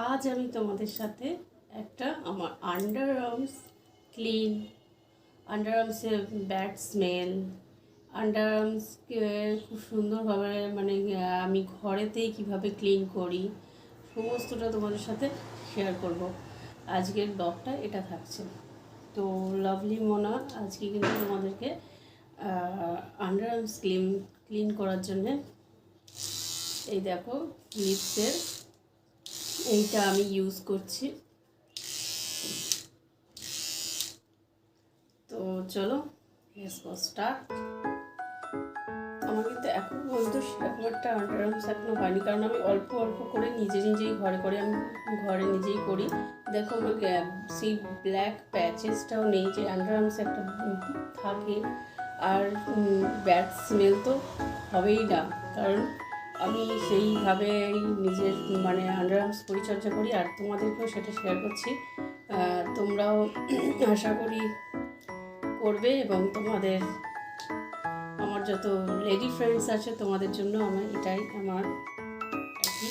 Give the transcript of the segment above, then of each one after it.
আজ আমি তোমাদের সাথে একটা আমার আন্ডার আর্মস ক্লিন আন্ডার আর্মসের ব্যাড স্মেল আন্ডার আর্মসকে খুব সুন্দরভাবে মানে আমি ঘরেতেই কীভাবে ক্লিন করি, সমস্তটা তোমাদের সাথে শেয়ার করব। আজকের ব্লগটা এটা থাকছে। তো লাভলি মোনা, আজকে কিন্তু তোমাদেরকে আন্ডার আর্মস ক্লিন ক্লিন করার জন্যে এই দেখো লিপসের এইটা আমি ইউজ করছি। তো চলো স্টার্ট আমার কিন্তু এখন পর্যন্ত সেরকম একটা আন্ডারআর্মস এখনও হয়নি, কারণ আমি অল্প অল্প করে নিজে নিজেই ঘরে করে আমি ঘরে নিজেই করি। দেখো আমার সেই ব্ল্যাক প্যাচেসটাও নেই যে আন্ডারআর্মস একটা থাকে। আর ব্যাড স্মেল তো হবেই না, কারণ আমি সেইভাবে নিজের মানে আন্ডারআর্মস পরিচর্যা করি আর তোমাদেরকেও সেটা শেয়ার করছি। তোমরাও আশা করি করবে এবং তোমাদের, আমার যত লেডি ফ্রেন্ডস আছে তোমাদের জন্য আমার এটাই আমার কি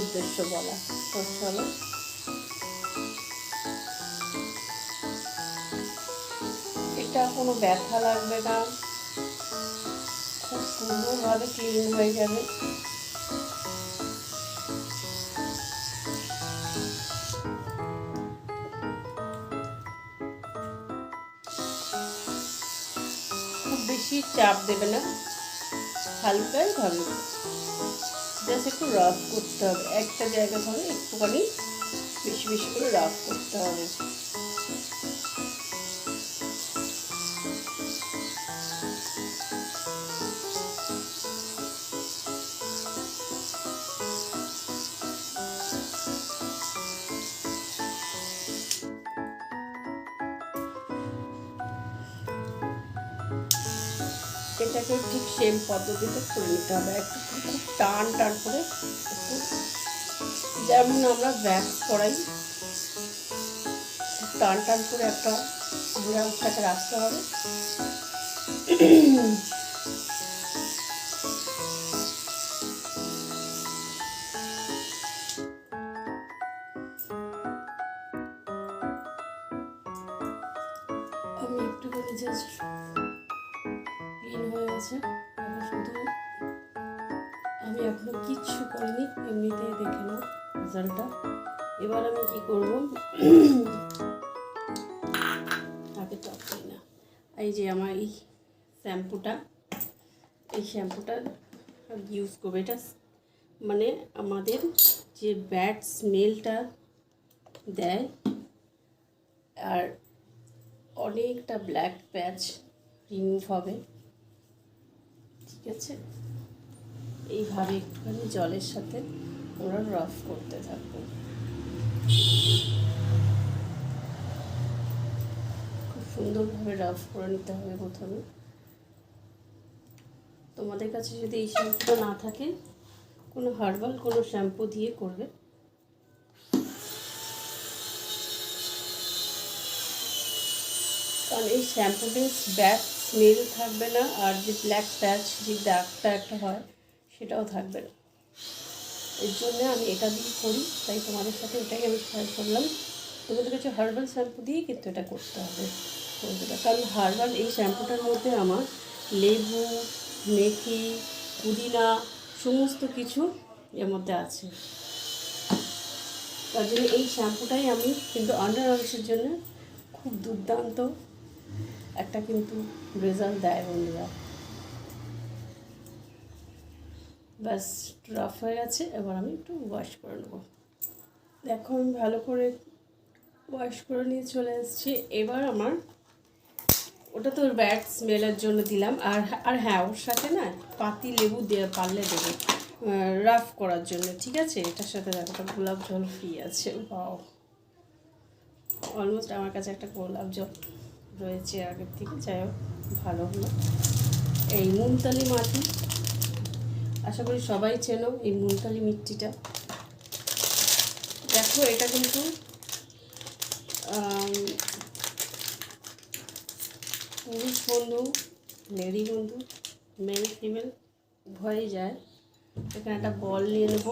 উদ্দেশ্য বলা। তো চলো। এটা কোনো ব্যথা লাগবে না। সুন্দরভাবে ক্লিন হয়ে যাবে। খুব বেশি চাপ দেবে না। হালকাই ভাবে জাস্ট একটু রাফ করতে হবে। একটা জায়গা ধরে, একটুখানি বেশি বেশি করে রাফ করতে হবে। এটাকে ঠিক সেম পদ্ধতিতে করে নিতে হবে। একটু খুব টান টান করে একটু যেমন আমরা ব্যাগ করাই, টান টান করে একটা ব্রাউজটাকে রাখতে হবে। আমি এখনও কিচ্ছু করিনি, এমনিতেই দেখে নাও রেজাল্টটা। এবার আমি কি করব? আগে টপ করি না। এই যে আমার এই শ্যাম্পুটা এই শ্যাম্পুটা ইউজ করব। এটা মানে আমাদের যে ব্যাড স্মেলটা দেয়, আর অনেকটা ব্ল্যাক প্যাচ রিমুভ হবে। ঠিক আছে? এইভাবে একটুখানি জলের সাথে ওরা রফ করতে থাকব। খুব সুন্দরভাবে রফ করে নিতে হবে প্রথমে। তোমাদের কাছে যদি এই শ্যাম্পুটা না থাকে, কোনো হার্বাল কোনো শ্যাম্পু দিয়ে করবে। কারণ এই শ্যাম্পুতে ব্যাড স্মেল থাকবে না আর যে ব্ল্যাক প্যাচ যে দাগটা একটা হয় সেটাও থাকবে না। এর জন্য আমি এটা দিয়ে করি, তাই তোমাদের সাথে এটাই আমি শেয়ার করলাম। তোমাদের কাছে হার্বাল শ্যাম্পু দিয়েই কিন্তু এটা করতে হবে। কারণ হার্বাল এই শ্যাম্পুটার মধ্যে আমার লেবু, মেথি, পুদিনা সমস্ত কিছু এর মধ্যে আছে। তার জন্য এই শ্যাম্পুটাই আমি কিন্তু আন্ডার আর্মসের জন্য খুব দুর্দান্ত একটা কিন্তু রেজাল্ট দেয় বন্ধুরা। ব্যাস রাফ হয়ে গেছে, এবার আমি একটু ওয়াশ করে নেব। দেখো, আমি ভালো করে ওয়াশ করে নিয়ে চলে এসেছি। এবার আমার, ওটা তো ব্যাড স্মেলের জন্য দিলাম। আর আর হ্যাঁ ওর সাথে না পাতি লেবু দিয়ে পারলে দেবে। রাফ করার জন্য, ঠিক আছে? এটার সাথে একটা গোলাপ জল ফ্রি আছে। বাও অলমোস্ট আমার কাছে একটা গোলাপ জল রয়েছে আগের থেকে। যাই হোক, ভালো হলো। এই মুনতালি মাটি। আশা করি সবাই চেনো এই মুলতালি মিট্টিটা। দেখো, এটা কিন্তু পুরুষ বন্ধু, লেডি বন্ধু মেল ফিমেল উভয়ই যায়। এখানে একটা বল নিয়ে নেব।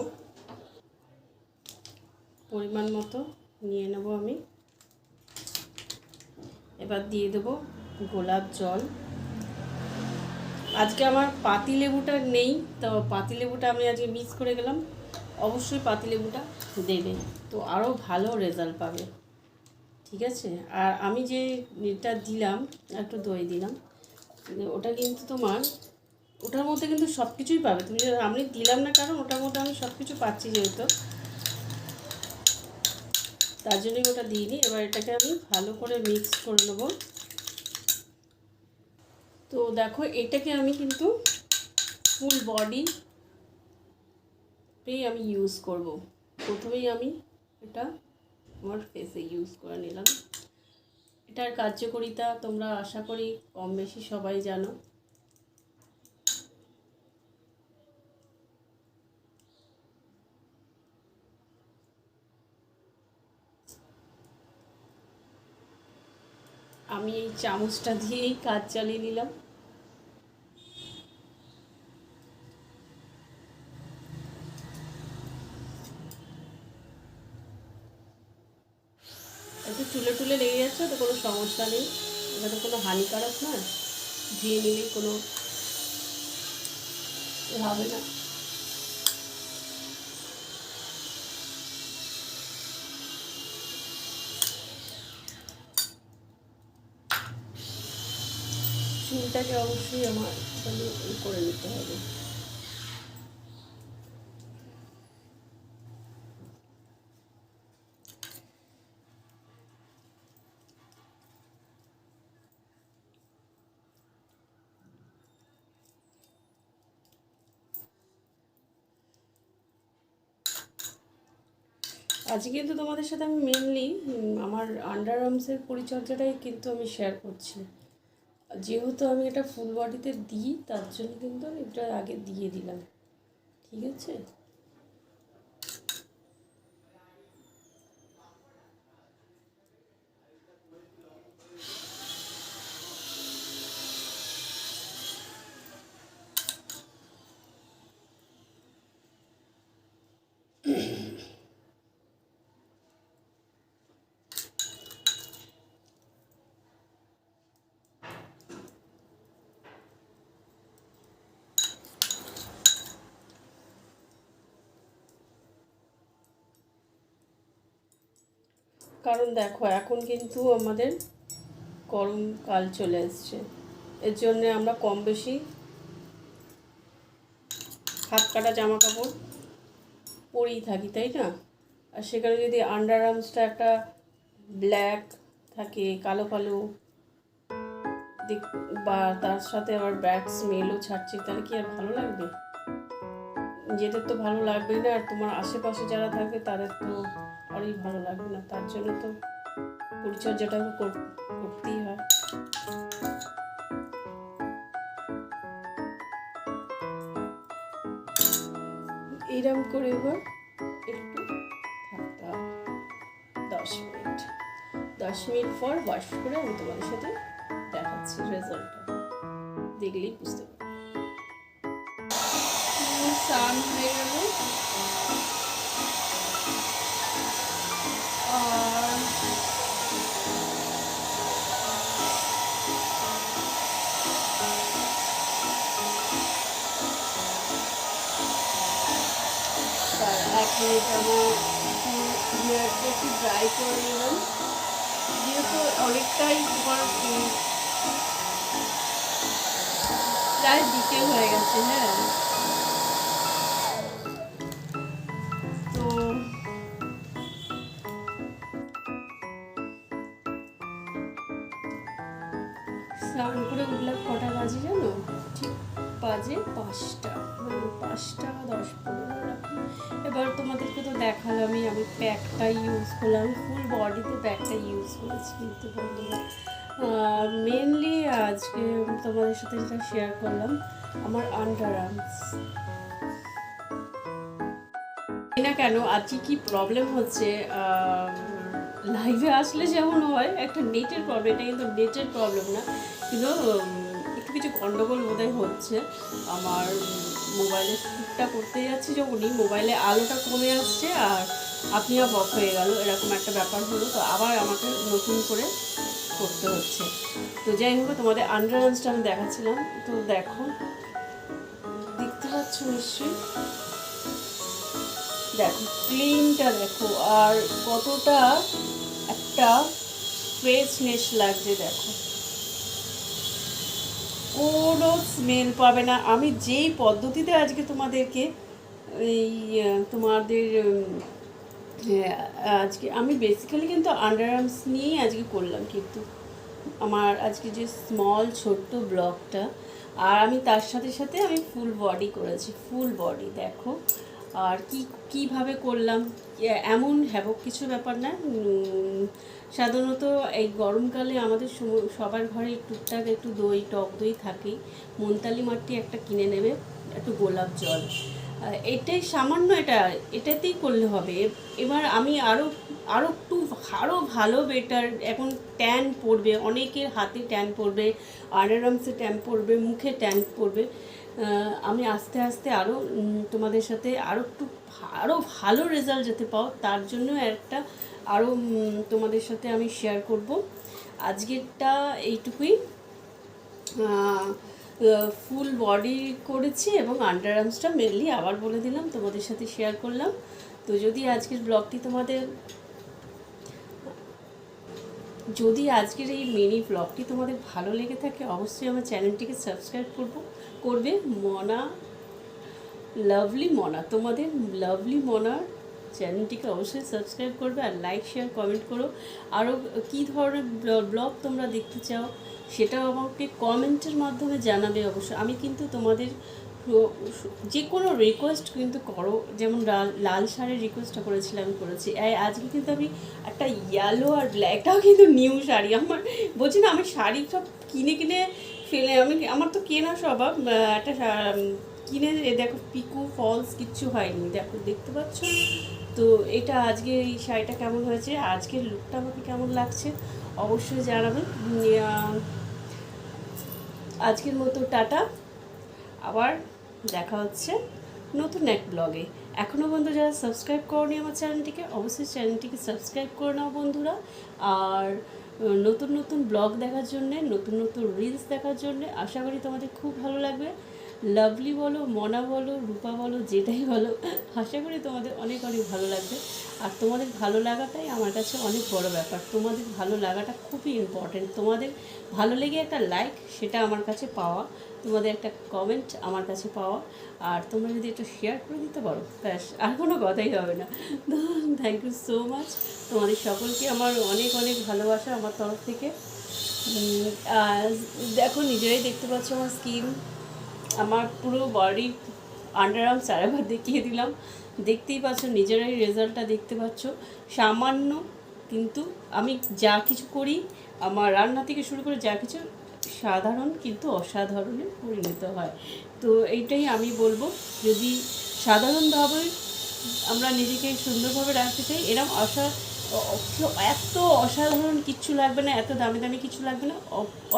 পরিমাণ মতো নিয়ে নেব আমি। এবার দিয়ে দেবো গোলাপ জল। আজকে আমার পাতি লেবুটা নেই, তো পাতি লেবুটা আমি আজকে মিস করে গেলাম। অবশ্যই পাতি লেবুটা দেবে তো আরও ভালো রেজাল্ট পাবে। ঠিক আছে? আর আমি যে এটা দিলাম, একটু দই দিলাম ওটা কিন্তু তোমার, ওটার মধ্যে কিন্তু সব কিছুই পাবে। তুমি আমি দিলাম না কারণ, ওটার মধ্যে আমি সব কিছু পাচ্ছি যেহেতু। তার জন্যই ওটা দিইনি। এবার এটাকে আমি ভালো করে মিক্স করে নেব। তো দেখো, এটাকে আমি কিন্তু ফুল বডি আমি ইউজ করব। প্রথমেই আমি এটা আমার ফেসে ইউজ করে নিলাম। এটার কার্যকারিতা তোমরা আশা করি কম বেশি সবাই জানো। আমি এই চামচটা দিয়েই কাজ চালিয়ে নিলাম। একটু চুলে টুলে লেগে যাচ্ছে, তো কোনো সমস্যা নেই। এটা তো কোনো হানিকারক নয়। ধুয়ে নিলেই কোনো হবে না। চুলটাকে অবশ্যই আমার করে নিতে হবে। আজকে কিন্তু তোমাদের সাথে আমি মেনলি আমার আন্ডার আর্মসের পরিচর্যাটাই কিন্তু আমি শেয়ার করছি। যেহেতু আমি এটা ফুল বডিতে দিই, তার জন্য কিন্তু আমি এটা আগে দিয়ে দিলাম। ঠিক আছে? কারণ দেখো, এখন কিন্তু আমাদের গরমকাল চলে এসছে। এর জন্যে আমরা কম বেশি হাত কাটা জামা কাপড় পরেই থাকি, তাই না? আর সেখানে যদি আন্ডার আর্মসটা একটা ব্ল্যাক থাকে, কালো কালো দেখ বা তার সাথে আবার ব্যাড স্মেলও ছাড়ছে, তাহলে কি আর ভালো লাগবে? নিজেদের তো ভালো লাগবে না, আর তোমার আশেপাশে যারা থাকবে তাদের তো আরই ভালো লাগবে না। তার জন্য তো পরিচর্যাটা করতেই হয়। এইরকম করে এবার একটু থাকতে হবে। দশ মিনিট। দশ মিনিট পর ওয়াশ করে আমি তোমাদের সাথে দেখাচ্ছি রেজাল্টটা দেখলেই বুঝতে পারবে। স্নান হয়ে গেল। তার এক মিনিট হেয়ারকে একটু ড্রাই করে নিলাম। যেহেতু অনেকটাই তোমার প্রায় বিকেল হয়ে গেছে হ্যাঁ। এবার তোমাদেরকে তো দেখালামই, আমি প্যাকটা ইউজ করলাম ফুল বডিতে প্যাকটা ইউজ করেছি কিন্তু বন্ধুরা। মেনলি আজকে তোমাদের সাথে যেটা শেয়ার করলাম, আমার আন্ডার আর্মস না কেন, আজকে কি প্রবলেম হচ্ছে? লাইভে আসলে যেমন হয়, একটা নেটের প্রবলেম এটা কিন্তু নেটের প্রবলেম না। কিন্তু কিছু গন্ডগোল বোধহয় হচ্ছে। আমার মোবাইলে শ্যুটটা করতে যাচ্ছি যখনই। মোবাইলে আলোটা কমে আসছে আর আপনি আপ অফ হয়ে গেল। এরকম একটা ব্যাপার হলো। তো আবার আমাকে নতুন করে করতে হচ্ছে। তো যাই হোক, তোমাদের আন্ডার আমি দেখাচ্ছিলাম। তো দেখো, দেখতে পাচ্ছ নিশ্চয়ই? দেখো ক্লিনটা দেখো। আর কতটা একটা ফ্রেশনেস লাগছে, দেখো। কোনো স্মেল পাবে না। আমি যেই পদ্ধতিতে আজকে তোমাদেরকে এই তোমাদের আজকে আমি বেসিক্যালি কিন্তু আন্ডার আর্মস নিয়েই আজকে করলাম কিন্তু। আমার আজকে যে স্মল ছোট্ট ব্লগটা, আর আমি তার সাথে সাথে আমি ফুল বডি করেছি। ফুল বডি দেখো। আর কি, কীভাবে করলাম? এমন হ্যাবক কিছু ব্যাপার না। সাধারণত এই গরমকালে আমাদের সবার ঘরে টুকটাক একটু দই, টক দই থাকেই। মনতালি মাটি একটা কিনে নেবে, একটু গোলাপ জল। এটাই সামান্য এটা, এটাতেই করলে হবে। এবার আমি আরও আরও একটু আরও ভালো বেটার, এখন ট্যান পড়বে, অনেকের হাতে ট্যান পড়বে আন্ডারআর্মসে ট্যান পড়বে, মুখে ট্যান পড়বে। আমি আস্তে আস্তে আরও তোমাদের সাথে আরও একটু আরও ভালো রেজাল্ট যাতে পাও, তার জন্য একটা আরও তোমাদের সাথে আমি শেয়ার করব। আজকেরটা এইটুকুই। ফুল বডি করেছি এবং আন্ডার আর্মসটা মেনলি আবার বলে দিলাম, তোমাদের সাথে শেয়ার করলাম। তো যদি আজকের ব্লগটি তোমাদের, যদি আজকের এই মিনি ব্লগটি তোমাদের ভালো লেগে থাকে, অবশ্যই আমার চ্যানেলটিকে সাবস্ক্রাইব করব। করবে মনা লাভলি মনা। তোমাদের লাভলি মনার চ্যানেলটিকে অবশ্যই সাবস্ক্রাইব করবে আর লাইক শেয়ার কমেন্ট করো। আরও কী ধরনের ব্লগ তোমরা দেখতে চাও সেটাও আমাকে কমেন্টের মাধ্যমে জানাবে অবশ্যই। আমি কিন্তু তোমাদের যে কোনো রিকোয়েস্ট কিন্তু করো। যেমন লাল লাল শাড়ির রিকোয়েস্টটা করেছিলাম করেছি। আজকে কিন্তু আমি একটা ইয়েলো আর ব্ল্যাকটাও কিন্তু নিউ শাড়ি। আমার বলছি না, আমি শাড়ি সব কিনে কিনে ফেলে, আমি আমার তো কেনা স্বভাব একটা কিনে দেখো, পিকু, ফলস কিচ্ছু হয়নি, দেখো, দেখতে পাচ্ছ? তো এটা আজকে এই শাড়িটা কেমন হয়েছে, আজকের লুকটা আমাকে কেমন লাগছে, অবশ্যই জানাবেন। আজকের মতো টাটা, আবার দেখা হচ্ছে নতুন এক ব্লগে এখনও পর্যন্ত যারা সাবস্ক্রাইব করনি আমার চ্যানেলটিকে অবশ্যই চ্যানেলটিকে সাবস্ক্রাইব করে নাও বন্ধুরা, আর নতুন নতুন ব্লগ দেখার জন্যে, নতুন নতুন রিলস দেখার জন্যে আশা করি তোমাদের খুব ভালো লাগবে। লাভলি বলো, মনা বলো, রূপা বলো, যেটাই বলো, আশা করি তোমাদের অনেক অনেক ভালো লাগবে। আর তোমাদের ভালো লাগাটাই আমার কাছে অনেক বড় ব্যাপার। তোমাদের ভালো লাগাটা খুবই ইম্পর্টেন্ট তোমাদের ভালো লেগে একটা লাইক সেটা আমার কাছে পাওয়া। তোমাদের একটা কমেন্ট আমার কাছে পাওয়া। আর তোমরা যদি একটু শেয়ার করে দিতে পারো, ব্যাস, আর কোনো কথাই হবে না। থ্যাংক ইউ সো মাচ তোমাদের সকলকে আমার অনেক অনেক ভালোবাসা আমার তরফ থেকে। দেখো, নিজেরাই দেখতে পাচ্ছ আমার স্কিন আমার পুরো বডি আন্ডার আর্মস আরেকবার দেখিয়ে দিলাম। দেখতেই পাচ্ছ, নিজেরাই রেজাল্টটা দেখতে পাচ্ছ। সামান্য কিন্তু আমি যা কিছু করি, আমার রান্না থেকে শুরু করে যা কিছু সাধারণ কিন্তু অসাধারণে পরিণত হয়। তো এইটাই আমি বলব, যদি সাধারণভাবে আমরা নিজেকে সুন্দরভাবে রাখতে চাই, এরম অসা এত অসাধারণ কিচ্ছু লাগবে না, এত দামি দামি কিছু লাগবে না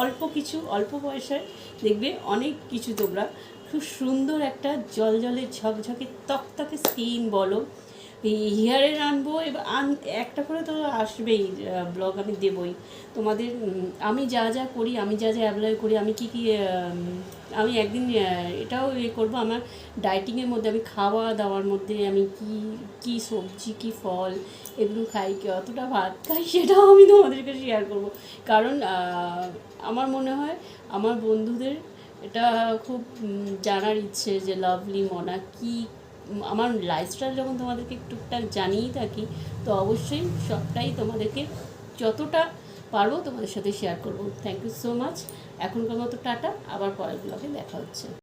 অল্প কিছু, অল্প পয়সায় দেখবে অনেক কিছু তোমরা। খুব সুন্দর একটা জল জলে ঝকঝকে তকতকে স্কিন বলো। হেয়ারের আনব এবার আন, একটা করে তো আসবেই ব্লগ আমি দেবই। তোমাদের আমি যা যা করি, আমি যা যা অ্যাপ্লাই করি, আমি কি কি আমি একদিন এটাও ইয়ে করব আমার ডায়েটিংয়ের মধ্যে, আমি খাওয়া দাওয়ার মধ্যে আমি কি কি সবজি, কি ফল এগুলো খাই, কি অতটা ভাত খাই, সেটাও আমি তোমাদেরকে শেয়ার করব। কারণ আমার মনে হয় আমার বন্ধুদের এটা খুব জানার ইচ্ছে যে লাভলি মনা, কি, আমার লাইফস্টাইল যখন তোমাদেরকে টুকটাক জানিয়েই থাকি, তো অবশ্যই সবটাই তোমাদেরকে যতটা পারব তোমাদের সাথে শেয়ার করব। থ্যাংক ইউ সো মাচ এখনকার মতো টাটা আবার পরের ব্লগে দেখা হচ্ছে।